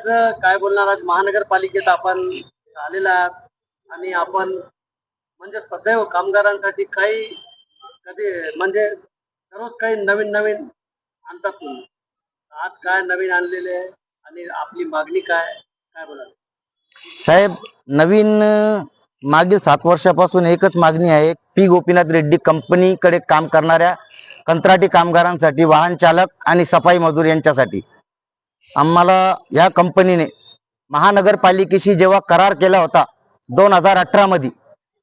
आज काय बोलणार आज महानगरपालिकेत आपण आलेला आहात. आणि आपण म्हणजे सदैव कामगारांसाठी काही कधी म्हणजे दररोज काही नवीन नवीन आणतात तुम्ही आज काय नवीन आणलेले आहे आणि आपली मागणी काय काय बोलाल? साहेब नवीन मागील सात वर्षापासून एकच मागणी आहे. पी. गोपीनाथ रेड्डी कंपनीकडे काम करणाऱ्या कंत्राटी कामगारांसाठी वाहन चालक आणि सफाई मजूर यांच्यासाठी. आम्हाला या कंपनीने महानगरपालिकेशी जेव्हा करार केला होता दोन हजार अठरामध्ये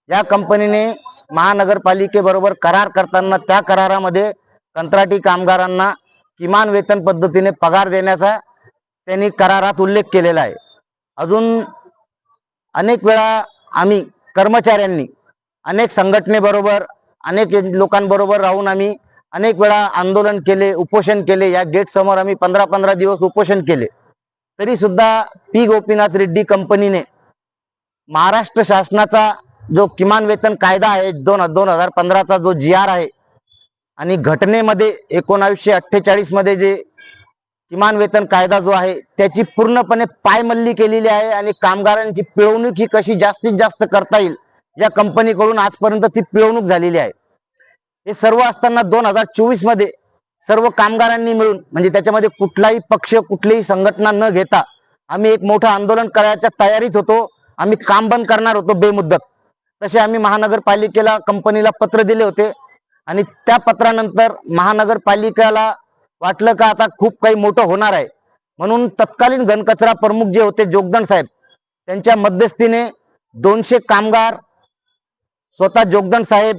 या कंपनीने महानगरपालिकेबरोबर करार करताना त्या करारामध्ये कंत्राटी कामगारांना किमान वेतन पद्धतीने पगार देण्याचा त्यांनी करारात उल्लेख केलेला आहे. अजून अनेक वेळा आम्ही कर्मचाऱ्यांनी अनेक संघटनेबरोबर अनेक लोकांबरोबर राहून आम्ही अनेक वेळा आंदोलन केले उपोषण केले. या गेट समोर आम्ही पंधरा पंधरा दिवस उपोषण केले. तरी सुद्धा पी. गोपीनाथ रेड्डी कंपनीने महाराष्ट्र शासनाचा जो किमान वेतन कायदा आहे दोन दोन हजार पंधराचा जो जी आर आहे आणि घटनेमध्ये एकोणावीसशे अठ्ठेचाळीसमध्ये जे किमान वेतन कायदा जो आहे त्याची पूर्णपणे पायमल्ली केलेली आहे आणि कामगारांची पिळवणूक ही कशी जास्तीत जास्त करता येईल या कंपनीकडून आजपर्यंत ती पिळवणूक झालेली आहे. हे सर्व असताना दोन हजार चोवीसमध्ये सर्व कामगारांनी मिळून म्हणजे त्याच्यामध्ये कुठलाही पक्ष कुठलीही संघटना न घेता आम्ही एक मोठं आंदोलन करायच्या तयारीत होतो. आम्ही काम बंद करणार होतो बेमुद्दत. तसे आम्ही महानगरपालिकेला कंपनीला पत्र दिले होते. आणि त्या पत्रानंतर महानगरपालिकेला वाटलं का आता खूप काही मोठं होणार आहे. म्हणून तत्कालीन घनकचरा प्रमुख जे होते जोगदंड साहेब त्यांच्या मध्यस्थीने दोनशे कामगार स्वतः जोगदंड साहेब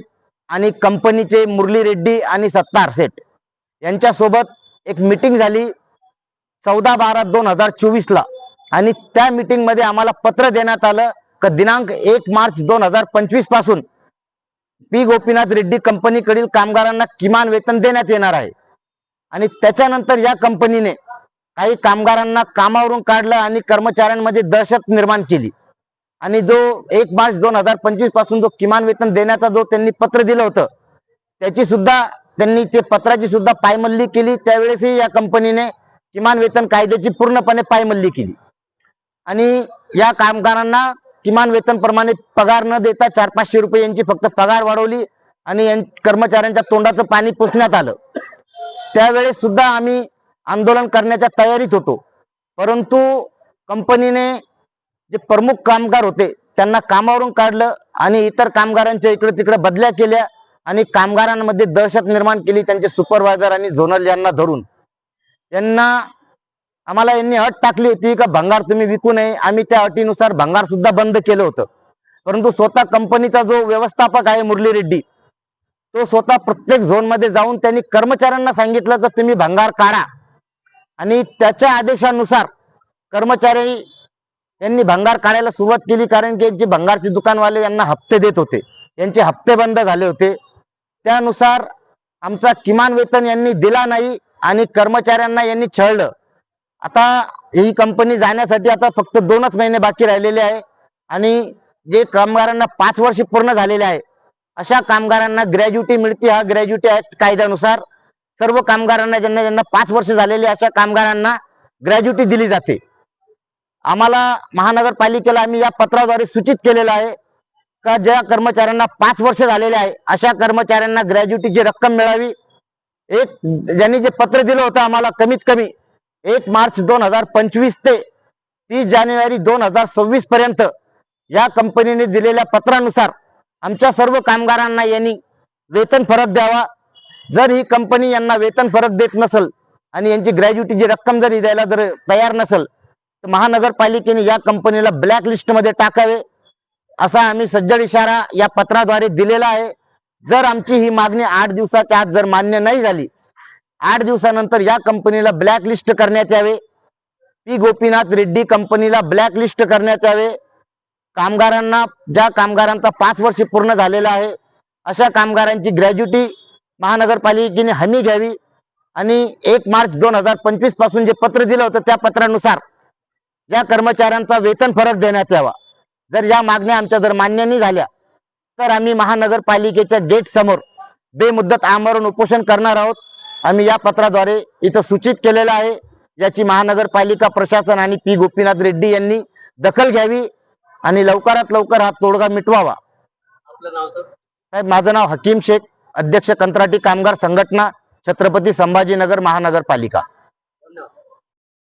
आणि कंपनीचे मुरली रेड्डी आणि सत्तार सेठ यांच्या सोबत एक मिटिंग झाली चौदा बारा दोन हजार चोवीस ला आणि त्या मीटिंगमध्ये आम्हाला पत्र देण्यात आलं का दिनांक एक मार्च दोन हजार पंचवीसपासून पी. गोपीनाथ रेड्डी कंपनीकडील कामगारांना किमान वेतन देण्यात येणार आहे. आणि त्याच्यानंतर या कंपनीने काही कामगारांना कामावरून काढलं आणि कर्मचाऱ्यांमध्ये दहशत निर्माण केली. आणि जो एक मार्च दोन हजार पंचवीसपासून जो किमान वेतन देण्याचा जो त्यांनी पत्र दिलं होतं त्याची सुद्धा त्यांनी ते पत्राची सुद्धा पायमल्ली केली. त्यावेळेसही या कंपनीने किमान वेतन कायद्याची पूर्णपणे पायमल्ली केली. आणि या कामगारांना किमान वेतन प्रमाणे पगार न देता चार पाचशे रुपये यांची फक्त पगार वाढवली आणि कर्मचाऱ्यांच्या तोंडाचं पाणी पुसण्यात आलं. त्यावेळेस सुद्धा आम्ही आंदोलन करण्याच्या तयारीत होतो. परंतु कंपनीने जे प्रमुख कामगार होते त्यांना कामावरून काढलं आणि इतर कामगारांच्या इकडे तिकडे बदल्या केल्या आणि कामगारांमध्ये दहशत निर्माण केली त्यांचे सुपरवायझर आणि झोनल यांना धरून. यांना आम्हाला यांनी अट टाकली होती का भंगार तुम्ही विकू नये आम्ही त्या अटीनुसार भंगार सुद्धा बंद केलं होतं. परंतु स्वतः कंपनीचा जो व्यवस्थापक आहे मुरली रेड्डी तो स्वतः प्रत्येक झोनमध्ये जाऊन त्यांनी कर्मचाऱ्यांना सांगितलं की तुम्ही भंगार काढा आणि त्याच्या आदेशानुसार कर्मचारी यांनी भंगार काढायला सुरुवात केली कारण की यांचे भंगारचे दुकानवाले यांना हप्ते देत होते. यांचे हप्ते बंद झाले होते. त्यानुसार आमचा किमान वेतन यांनी दिला नाही आणि कर्मचाऱ्यांना यांनी छळलं. आता ही कंपनी जाण्यासाठी आता फक्त दोनच महिने बाकी राहिलेले आहे आणि जे कामगारांना पाच वर्ष पूर्ण झालेले आहे अशा कामगारांना ग्रॅज्युटी मिळते. हा ग्रॅज्युटी ऍक्ट कायद्यानुसार सर्व कामगारांना ज्यांना ज्यांना पाच वर्ष झालेले अशा कामगारांना ग्रॅज्युटी दिली जाते. आम्हाला महानगरपालिकेला आम्ही या पत्राद्वारे सूचित केलेलं आहे का ज्या कर्मचाऱ्यांना पाच वर्ष झालेले आहे अशा कर्मचाऱ्यांना ग्रॅज्युटीची रक्कम मिळावी. एक ज्यांनी जे पत्र दिलं होतं आम्हाला कमीत कमी एक मार्च दोन हजार पंचवीस ते तीस जानेवारी दोन हजार सव्वीस पर्यंत या कंपनीने दिलेल्या पत्रानुसार आमच्या सर्व कामगारांना यांनी वेतन फरक द्यावा. जर ही कंपनी यांना वेतन फरक देत नसल आणि यांची ग्रॅज्युटीची रक्कम जर द्यायला जर तयार नसल महानगरपालिकेने या कंपनीला ब्लॅक लिस्टमध्ये टाकावे असा आम्ही सज्जड इशारा या पत्राद्वारे दिलेला आहे. जर आमची ही मागणी आठ दिवसाच्या आत जर मान्य नाही झाली आठ दिवसानंतर या कंपनीला ब्लॅक लिस्ट करण्यात यावे. पी. गोपीनाथ रेड्डी कंपनीला ब्लॅक लिस्ट करण्यात यावे. कामगारांना ज्या कामगारांचा पाच वर्ष पूर्ण झालेला आहे अशा कामगारांची ग्रॅज्युटी महानगरपालिकेने हमी घ्यावी. आणि एक मार्च दोन हजार पंचवीसपासून जे पत्र दिलं होतं त्या पत्रानुसार या कर्मचाऱ्यांचा वेतन फरक देण्यात यावा. जर या मागण्या आमच्या जर मान्य नाही झाल्या तर आम्ही महानगरपालिकेच्या गेट समोर बेमुदत आमरण उपोषण करणार आहोत. आम्ही या पत्राद्वारे इथं सूचित केलेलं आहे. याची महानगरपालिका प्रशासन आणि पी गोपीनाथ रेड्डी यांनी दखल घ्यावी आणि लवकरात लवकर हा तोडगा मिटवावा. साहेब माझं नाव हकीम शेख अध्यक्ष कंत्राटी कामगार संघटना छत्रपती संभाजीनगर महानगरपालिका.